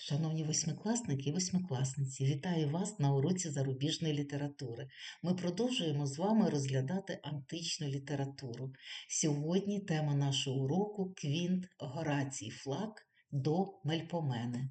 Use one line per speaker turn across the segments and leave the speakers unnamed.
Шановні восьмикласники і восьмикласниці, вітаю вас на уроці зарубіжної літератури. Ми продовжуємо з вами розглядати античну літературу. Сьогодні тема нашого уроку Квінт Горацій Флаг до Мельпомени.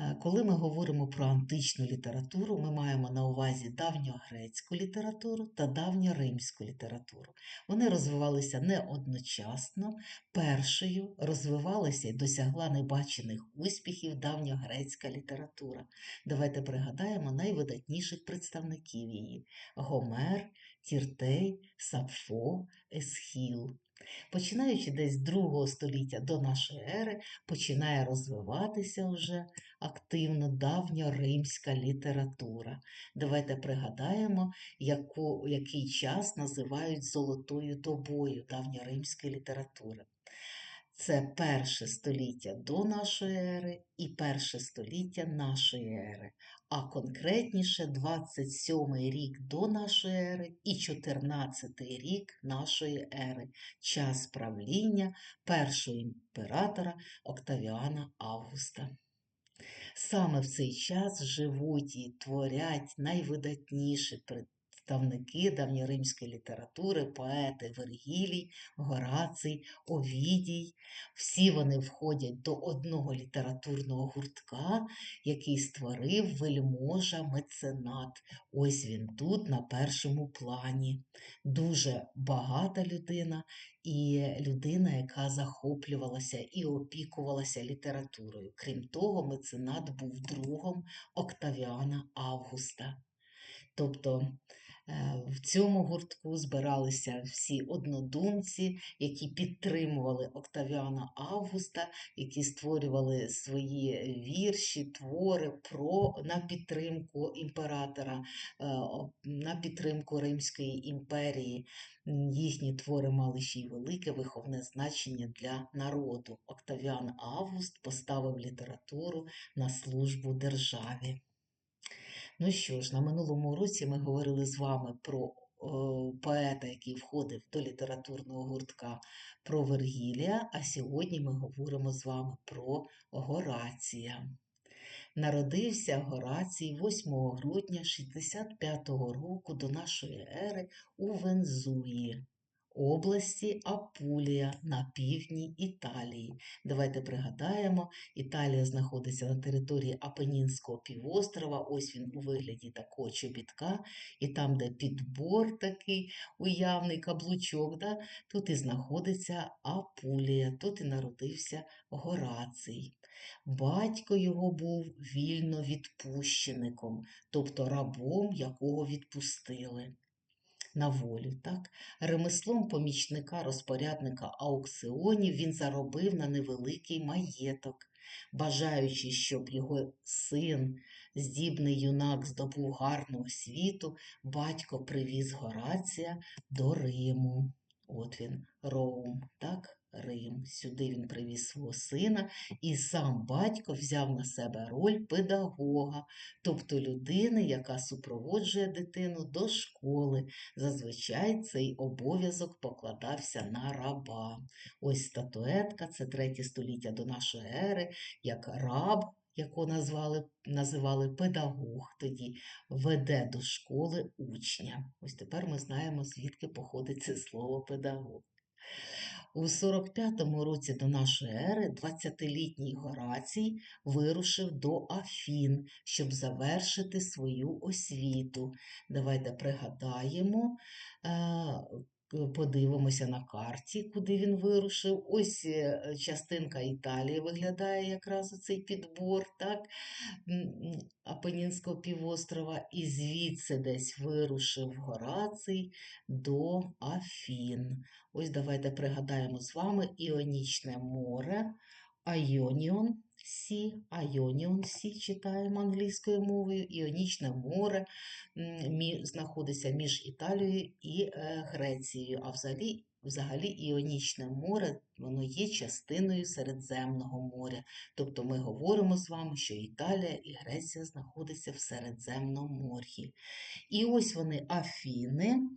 Е, Коли ми говоримо про античну літературу, ми маємо на увазі давньогрецьку літературу та давньоримську літературу. Вони розвивалися не одночасно. Першою розвивалася і досягла небачених успіхів давньогрецька література. Давайте пригадаємо найвидатніших представників її: Гомер, Тіртей, Сапфо, Есхіл. Починаючи десь з другого століття до нашої ери, починає розвиватися вже активно давньоримська література. Давайте пригадаємо, яку, який час називають золотою добою давньоримської літератури. Це перше століття до нашої ери і перше століття нашої ери, а конкретніше 27 рік до нашої ери і 14 рік нашої ери, час правління першого імператора Октавіана Августа. Саме в цей час живуть і творять найвидатніші представники давньоримської літератури, поети Вергілій, Гораций, Овідій. Всі вони входять до одного літературного гуртка, який створив вельможа меценат. Ось він тут, на першому плані. Дуже багата людина і людина, яка захоплювалася і опікувалася літературою. Крім того, меценат був другом Октавіана Августа. Тобто в цьому гуртку збиралися всі однодумці, які підтримували Октавіана Августа, які створювали свої вірші, твори про, на підтримку імператора, е, на підтримку Римської імперії. Їхні твори мали ще й велике виховне значення для народу. Октавіан Август поставив літературу на службу державі. Ну що ж, на минулому уроці ми говорили з вами про о, поета, який входив до літературного гуртка, про Вергілія, а сьогодні ми говоримо з вами про Горація. Народився Горацій 8 грудня 65 року до нашої ери у Вензуї, області Апулія на півдні Італії. Давайте пригадаємо, Італія знаходиться на території Апенінського півострова. Ось він у вигляді такого чобітка, і там, де підбор такий уявний каблучок, да, тут і знаходиться Апулія, тут і народився Горацій. Батько його був вільно відпущеником, тобто рабом, якого відпустили на волю. Так? Ремеслом помічника розпорядника аукціонів він заробив на невеликий маєток, бажаючи, щоб його син, здібний юнак, здобув гарну освіту, батько привіз Горація до Риму. От він, Роум, так? Рим. Сюди він привіз свого сина, і сам батько взяв на себе роль педагога, тобто людини, яка супроводжує дитину до школи. Зазвичай цей обов'язок покладався на раба. Ось статуетка, це третє століття до нашої ери, як раб, якого назвали, називали педагог тоді, веде до школи учня. Ось тепер ми знаємо, звідки походить це слово педагог. У 45-му році до нашої ери 20-літній Горацій вирушив до Афін, щоб завершити свою освіту. Давайте пригадаємо, е, подивимося на карті, куди він вирушив. Ось е, частинка Італії виглядає якраз оцей підбор, так? Апенінського півострова, і звідси десь вирушив Горацій до Афін. Ось давайте пригадаємо з вами Іонічне море, Айоніон Сі, Айоніон Сі читаємо англійською мовою. Іонічне море знаходиться між Італією і е, Грецією. А взагалі, взагалі Іонічне море воно є частиною Середземного моря. Тобто ми говоримо з вами, що Італія і Греція знаходяться в Середземномор'ї. І ось вони Афіни.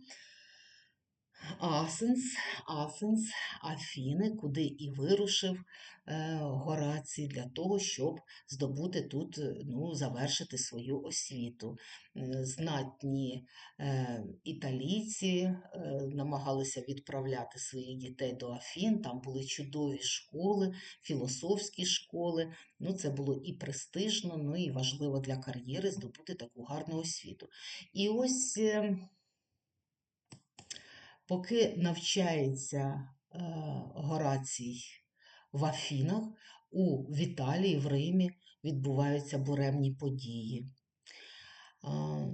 Асенс, Асенс, Афіни, куди і вирушив е, Горацій для того, щоб здобути тут, е, ну, завершити свою освіту. Знатні е, італійці намагалися відправляти своїх дітей до Афін, там були чудові школи, філософські школи. Ну, це було і престижно, ну і важливо для кар'єри здобути таку гарну освіту. І ось. Е, Поки навчається е, Горацій в Афінах, у Віталії, в Римі відбуваються буремні події. А,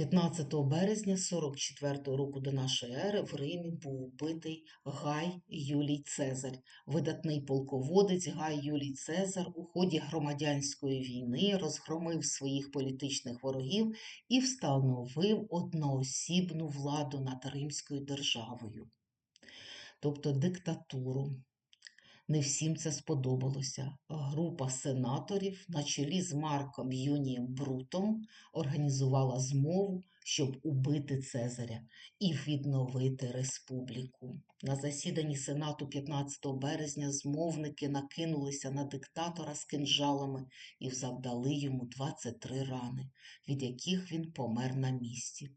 15 березня 44 року до нашої ери в Римі був вбитий Гай Юлій Цезар. Видатний полководець Гай Юлій Цезар у ході громадянської війни розгромив своїх політичних ворогів і встановив одноосібну владу над Римською державою, тобто диктатуру. Не всім це сподобалося. Група сенаторів на чолі з Марком Юнієм Брутом організувала змову, щоб убити Цезаря і відновити республіку. На засіданні Сенату 15 березня змовники накинулися на диктатора з кинджалами і завдали йому 23 рани, від яких він помер на місці.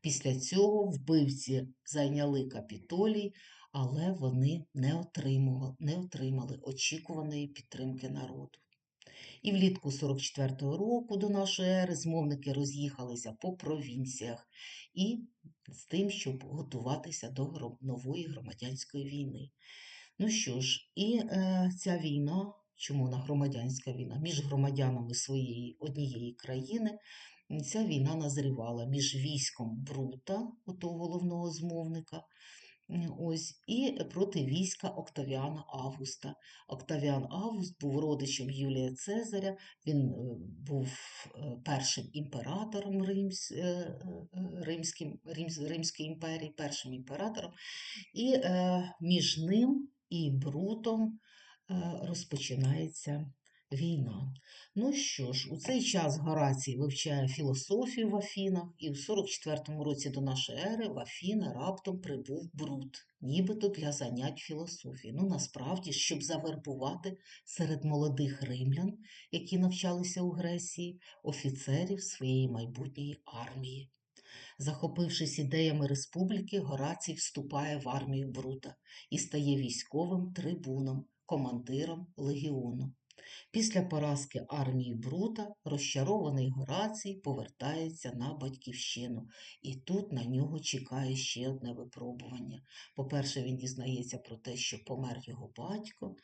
Після цього вбивці зайняли капітолій, але вони не отримували, не отримали очікуваної підтримки народу. І влітку 44-го року до нашої ери змовники роз'їхалися по провінціях і з тим, щоб готуватися до нової громадянської війни. Ну що ж, і е, ця війна, чому вона громадянська війна, між громадянами своєї однієї країни, ця війна назрівала між військом Брута, отого головного змовника, Ось, і проти війська Октавіана Августа. Октавіан Август був родичем Юлія Цезаря, він е, був е, першим імператором Римсь, е, Римським, Римсь, Римської імперії, першим імператором, і між ним і Брутом розпочинається війна. Ну що ж, у цей час Горацій вивчає філософію в Афінах, і в 44-му році до нашої ери в Афіни раптом прибув Брут, нібито для занять філософії. Ну, насправді, щоб завербувати серед молодих римлян, які навчалися у Греції, офіцерів своєї майбутньої армії. Захопившись ідеями республіки, Горацій вступає в армію Брута і стає військовим трибуном, командиром легіону. Після поразки армії Брута розчарований Горацій повертається на батьківщину, і тут на нього чекає ще одне випробування. По-перше, він дізнається про те, що помер його батько,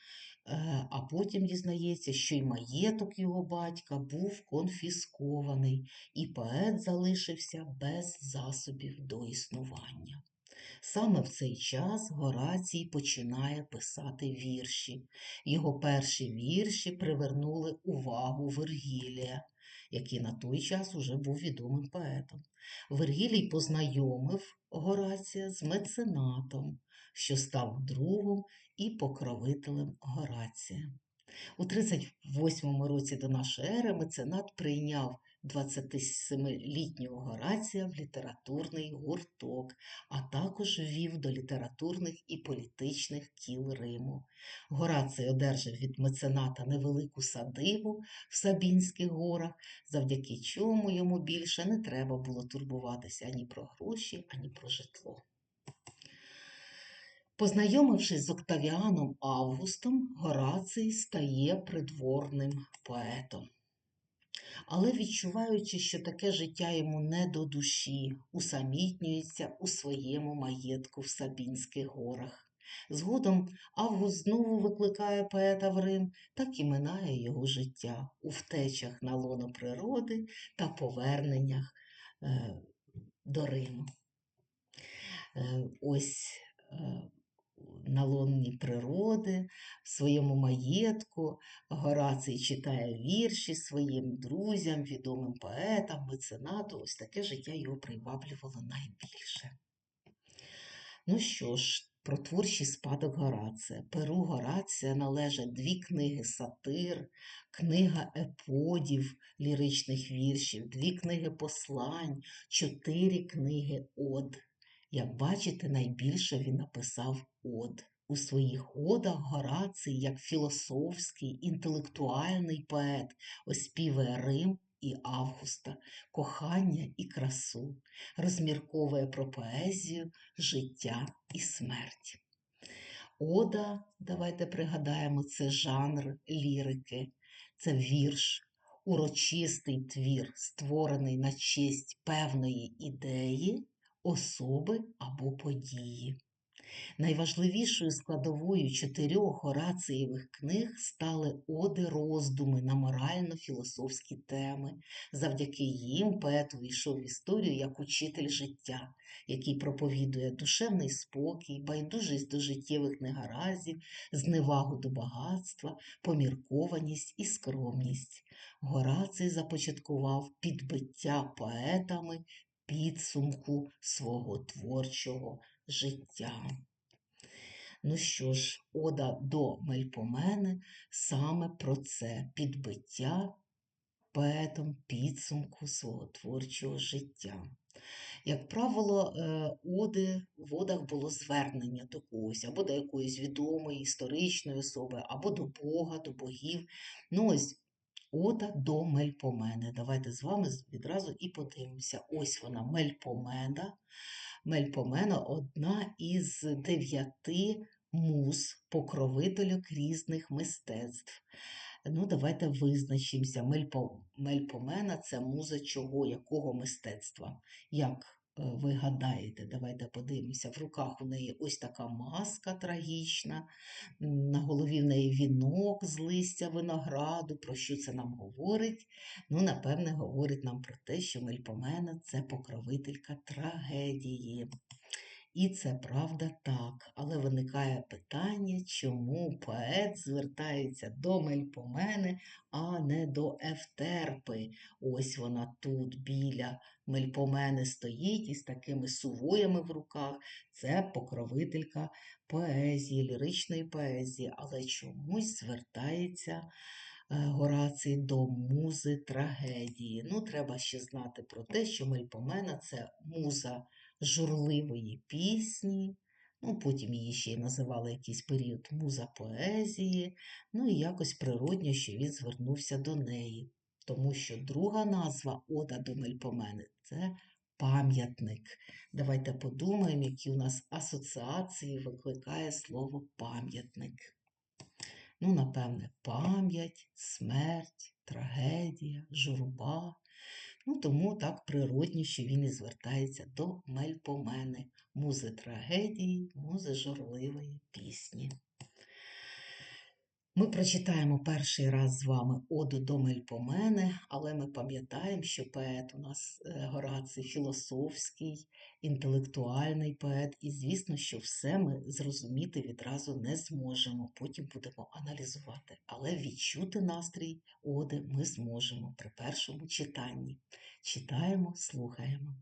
е, а потім дізнається, що й маєток його батька був конфіскований, і поет залишився без засобів до існування. Саме в цей час Горацій починає писати вірші. Його перші вірші привернули увагу Вергілія, який на той час уже був відомим поетом. Вергілій познайомив Горація з меценатом, що став другом і покровителем Горація. У 38 році до нашої ери меценат прийняв 27-літнього Горація в літературний гурток, а також ввів до літературних і політичних кіл Риму. Горацій одержав від мецената невелику садибу в Сабінських горах, завдяки чому йому більше не треба було турбуватися ані про гроші, ані про житло. Познайомившись з Октавіаном Августом, Горацій стає придворним поетом. Але відчуваючи, що таке життя йому не до душі, усамітнюється у своєму маєтку в Сабінських горах. Згодом Август знову викликає поета в Рим, так і минає його життя у втечах на лоно природи та поверненнях е, до Риму. Е, ось е, на лоні природи, в своєму маєтку. Горацій читає вірші своїм друзям, відомим поетам, меценату. Ось таке життя його приваблювало найбільше. Ну що ж, про творчий спадок Горація. Перу Горація належать дві книги сатир, книга еподів ліричних віршів, дві книги послань, чотири книги од. Як бачите, найбільше він написав од. У своїх одах Горацій, як філософський, інтелектуальний поет, оспівує Рим і Августа, кохання і красу, розмірковує про поезію, життя і смерть. Ода, давайте пригадаємо, це жанр лірики, це вірш, урочистий твір, створений на честь певної ідеї, особи або події. Найважливішою складовою чотирьох Горацієвих книг стали оди роздуми на морально-філософські теми. Завдяки їм поет увійшов в історію як учитель життя, який проповідує душевний спокій, байдужість до життєвих негараздів, зневагу до багатства, поміркованість і скромність. Гораций започаткував підбиття поетами підсумку свого творчого життя. Ну що ж, ода до Мельпомени саме про це підбиття поетом підсумку свого творчого життя. Як правило, е, оди в одах було звернення до когось, або до якоїсь відомої історичної особи, або до Бога, до богів. Ну ось Ода до Мельпомени. Давайте з вами відразу і подивимося. Ось вона, Мельпомена. Мельпомена одна із дев'яти муз, покровительок різних мистецтв. Ну, давайте визначимося. Мельпо... Мельпомена це муза чого, якого мистецтва. Як ви гадаєте, давайте подивимося. В руках у неї ось така маска трагічна, на голові в неї вінок з листя винограду. Про що це нам говорить? Ну, напевне, говорить нам про те, що Мельпомена це покровителька трагедії. І це правда так, але виникає питання, чому поет звертається до Мельпомени, а не до Ефтерпи. Ось вона тут біля Мельпомени стоїть із такими сувоями в руках. Це покровителька поезії, ліричної поезії, але чомусь звертається. е, Горацій до музи трагедії. Ну, треба ще знати про те, що Мельпомена це муза журливої пісні, ну, потім її ще й називали якийсь період муза поезії, ну і якось природньо, що він звернувся до неї, тому що друга назва Ода до Мельпомени це пам'ятник. Давайте подумаємо, які у нас асоціації викликає слово пам'ятник. Ну, напевне, пам'ять, смерть, трагедія, журба. Ну, тому так природні, що він і звертається до Мельпомени, музи трагедії, музи журливої пісні. Ми прочитаємо перший раз з вами Оду до Мельпомени, але ми пам'ятаємо, що поет у нас е, Гораций філософський, інтелектуальний поет, і звісно, що все ми зрозуміти відразу не зможемо. Потім будемо аналізувати. Але відчути настрій Оди ми зможемо при першому читанні. Читаємо, слухаємо.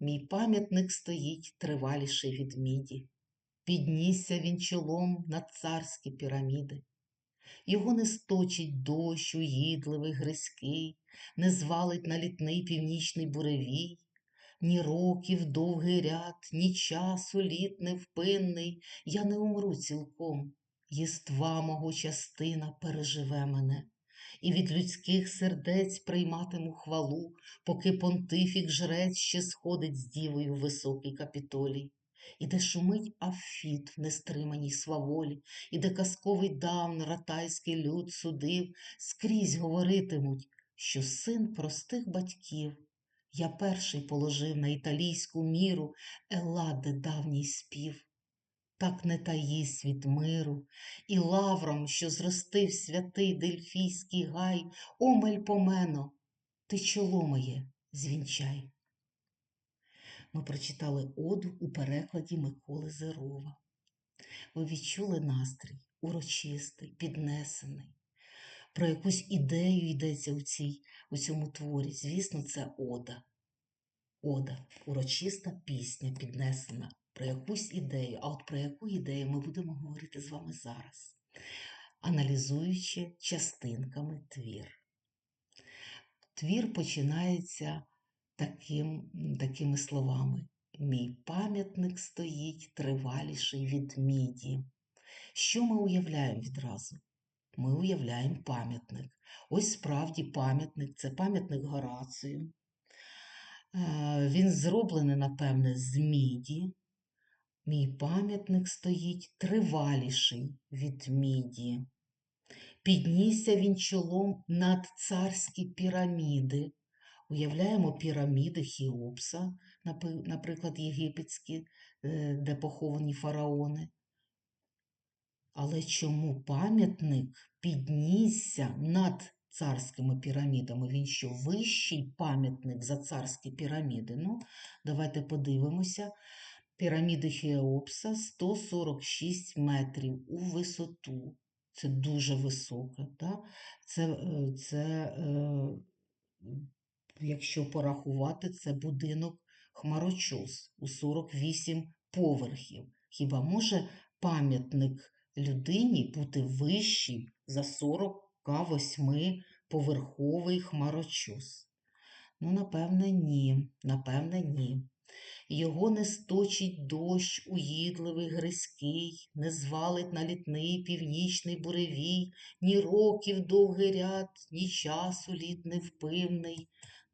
Мій пам'ятник стоїть триваліший від міді. Піднісся він чолом на царські піраміди. Його не сточить дощ уїдливий гризький, не звалить на літний північний буревій, ні років довгий ряд, ні часу літ невпинний, я не умру цілком, єства мого частина переживе мене, і від людських сердець прийматиму хвалу, поки понтифік жрець ще сходить з дівою в високий капітолій. І де шумить Афіт в нестриманій сваволі, і де казковий давн ратайський люд судив, скрізь говоритимуть, що син простих батьків. Я перший положив на італійську міру Еладе давній спів. Так не таї світ миру, і лавром, що зростив святий дельфійський гай, о Мельпомено, ти чоло моє звінчай. Ми прочитали оду у перекладі Миколи Зерова. Ви відчули настрій урочистий, піднесений. Про якусь ідею йдеться у, цій, у цьому творі. Звісно, це ода. Ода, урочиста пісня піднесена про якусь ідею. А от про яку ідею ми будемо говорити з вами зараз, аналізуючи частинками твір. Твір починається таким, такими словами. Мій пам'ятник стоїть триваліший від міді. Що ми уявляємо відразу? Ми уявляємо пам'ятник. Ось справді пам'ятник, це пам'ятник Горацію. Е, Він зроблений, напевне, з міді. Мій пам'ятник стоїть триваліший від міді. Піднісся він чолом над царські піраміди. Уявляємо піраміди Хіопса, наприклад, єгипетські, е, де поховані фараони. Але чому пам'ятник піднісся над царськими пірамідами? Він що вищий пам'ятник за царські піраміди? Ну, давайте подивимося. Піраміди Хеопса 146 метрів у висоту. Це дуже високе. Да? Це, е, це е, якщо порахувати, це будинок Хмарочос у 48 поверхів. Хіба може пам'ятник людині бути вищий за 48 поверховий хмарочос? Ну, напевне, ні. Напевне, ні. Його не сточить дощ уїдливий гризький, не звалить на літний північний буревій, ні років довгий ряд, ні часу літ невпивний.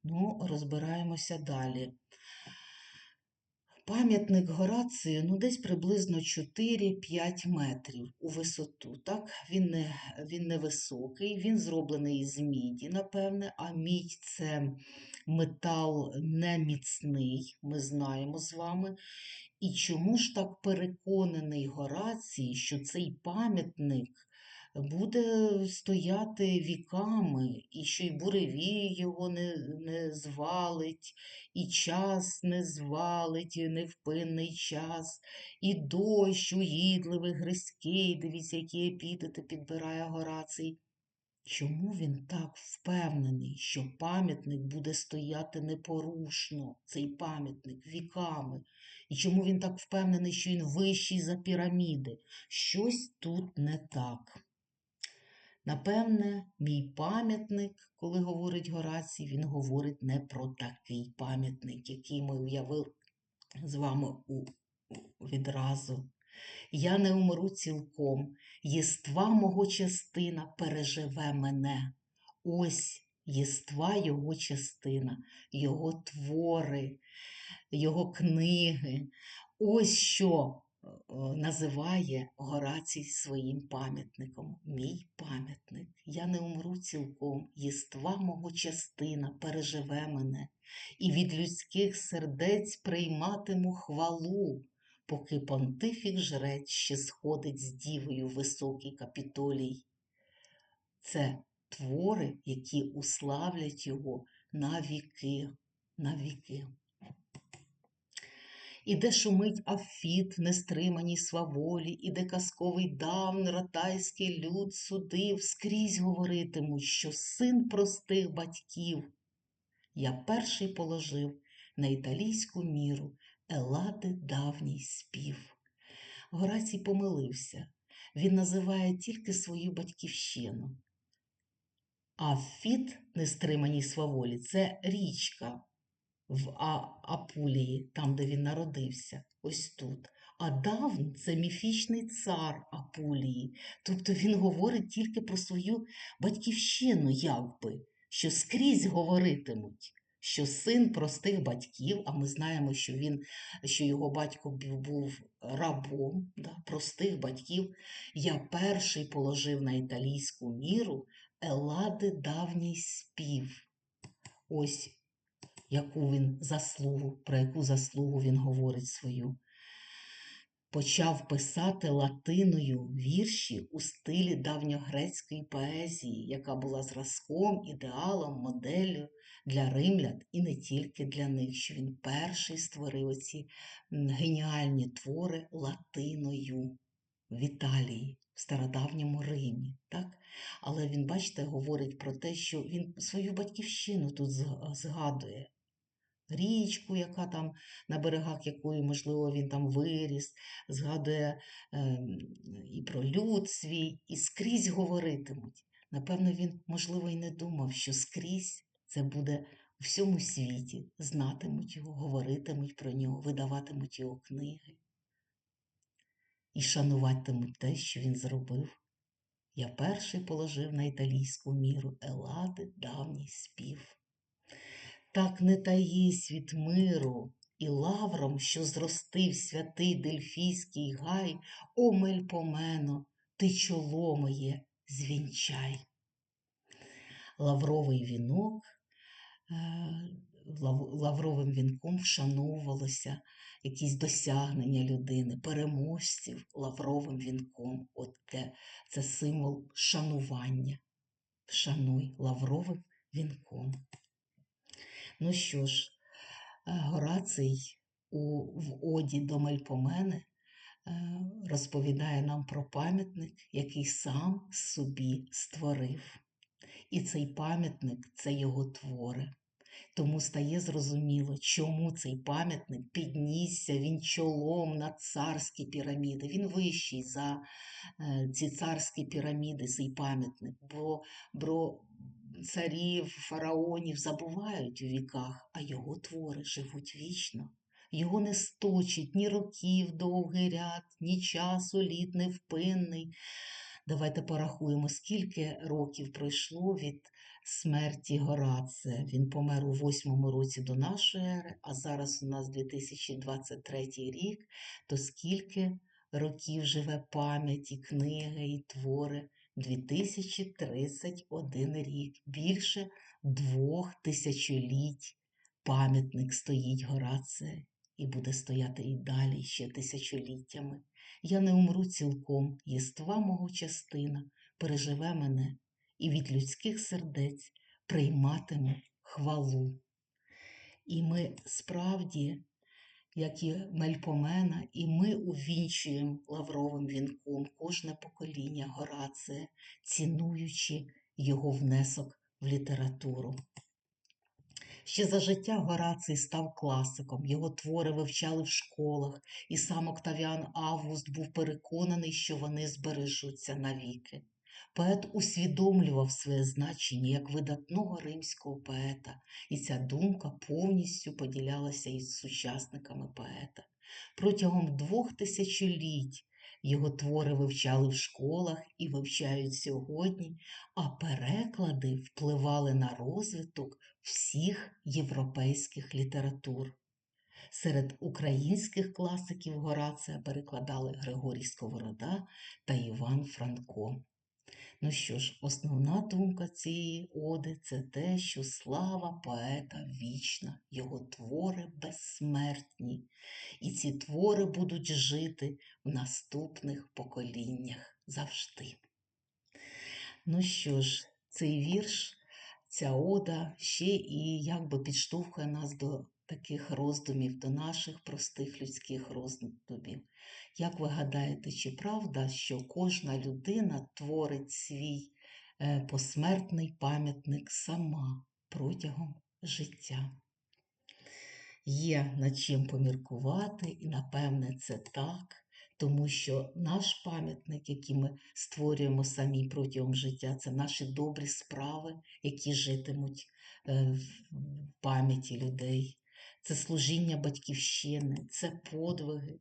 Ну, розбираємося далі. Пам'ятник Горацію, ну, десь приблизно 4-5 метрів у висоту. Так? Він, не, він невисокий, він зроблений із міді, напевне, а мідь це метал неміцний, ми знаємо з вами. І чому ж так переконаний Горацій, що цей пам'ятник буде стояти віками, і що й буревій його не, не звалить, і час не звалить, і невпинний час, і дощ уїдливий, гризький, дивіться, які епітети підбирає Горацій. Чому він так впевнений, що пам'ятник буде стояти непорушно, цей пам'ятник віками? І чому він так впевнений, що він вищий за піраміди? Щось тут не так. Напевне, мій пам'ятник, коли говорить Горацій, він говорить не про такий пам'ятник, який ми уявили з вами у, відразу. Я не умру цілком, єства мого частина переживе мене. Ось єства його частина, його твори, його книги. Ось що називає Горацій своїм пам'ятником. Мій пам'ятник. Я не умру цілком, єства мого частина переживе мене, і від людських сердець прийматиму хвалу поки понтифік жрець ще сходить з дівою в високий капітолій. Це твори, які уславлять його на віки, на віки. І де шумить Афіт, нестриманій сваволі, і де казковий давн ратайський люд судив, скрізь говоритимуть, що син простих батьків. Я перший положив на італійську міру Елади давній спів. Горацій помилився. Він називає тільки свою батьківщину. А Фіт, нестриманій сваволі, це річка в А- Апулії, там, де він народився, ось тут. А Давн це міфічний цар Апулії. Тобто він говорить тільки про свою батьківщину, якби, що скрізь говоритимуть, що син простих батьків, а ми знаємо, що він, що його батько був рабом да, простих батьків. Я перший положив на італійську міру Елади давній спів. Ось яку він заслугу, про яку заслугу він говорить свою. Почав писати латиною вірші у стилі давньогрецької поезії, яка була зразком, ідеалом, моделлю для римлян і не тільки для них, що він перший створив оці м, геніальні твори латиною в Італії, в стародавньому Римі. Так? Але він, бачите, говорить про те, що він свою батьківщину тут згадує. Річку, яка там на берегах якої, можливо, він там виріс, згадує ем, і про люд свій, і скрізь говоритимуть. Напевно, він, можливо, і не думав, що скрізь це буде у всьому світі знатимуть його, говоритимуть про нього, видаватимуть його книги і шануватимуть те, що він зробив. Я перший положив на італійську міру Елади давній спів. Так не таї світ миру і лавром, що зростив святий Дельфійський гай, о Мельпомено, ти чоло моє звінчай. Лавровий вінок, е, лавровим вінком вшановувалося якісь досягнення людини, переможців лавровим вінком. От те, це символ шанування. Вшануй лавровим вінком. Ну що ж, е, Гораций у, в оді до Мельпомени е, розповідає нам про пам'ятник, який сам собі створив. І цей пам'ятник це його твори. Тому стає зрозуміло, чому цей пам'ятник піднісся він чолом на царські піраміди. Він вищий за е, ці царські піраміди, цей пам'ятник, бо, бо царів, фараонів забувають у віках, а його твори живуть вічно. Його не сточить ні років довгий ряд, ні часу літ невпинний. Давайте порахуємо, скільки років пройшло від смерті Горація. Він помер у восьмому році до нашої ери, а зараз у нас 2023 рік. То скільки років живе пам'ять і книги, і твори? 2031 рік. Більше двох тисячоліть пам'ятник стоїть Горація і буде стояти і далі ще тисячоліттями. Я не умру цілком, єства мого частина переживе мене і від людських сердець прийматиму хвалу. І ми справді, як і Мельпомена, і ми увінчуємо лавровим вінком кожне покоління Горація, цінуючи його внесок в літературу. Ще за життя Гораций став класиком, його твори вивчали в школах, і сам Октавіан Август був переконаний, що вони збережуться навіки. Поет усвідомлював своє значення як видатного римського поета, і ця думка повністю поділялася із сучасниками поета. Протягом двох тисячоліть його твори вивчали в школах і вивчають сьогодні, а переклади впливали на розвиток всіх європейських літератур. Серед українських класиків Горація перекладали Григорій Сковорода та Іван Франко. Ну що ж, основна думка цієї оди це те, що слава поета вічна, його твори безсмертні, і ці твори будуть жити в наступних поколіннях завжди. Ну що ж, цей вірш, ця ода ще і якби підштовхує нас до таких роздумів, до наших простих людських роздумів. Як ви гадаєте, чи правда, що кожна людина творить свій е, посмертний пам'ятник сама протягом життя? Є над чим поміркувати, і напевне це так, тому що наш пам'ятник, який ми створюємо самі протягом життя, це наші добрі справи, які житимуть е, в пам'яті людей. Це служіння батьківщини, це подвиги,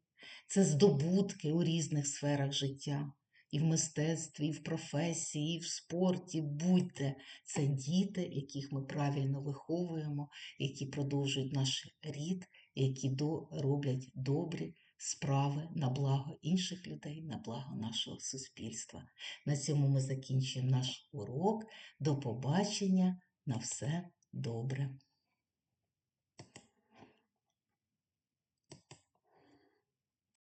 це здобутки у різних сферах життя. І в мистецтві, і в професії, і в спорті. Будьте це діти, яких ми правильно виховуємо, які продовжують наш рід, які роблять добрі справи на благо інших людей, на благо нашого суспільства. На цьому ми закінчуємо наш урок. До побачення. На все добре.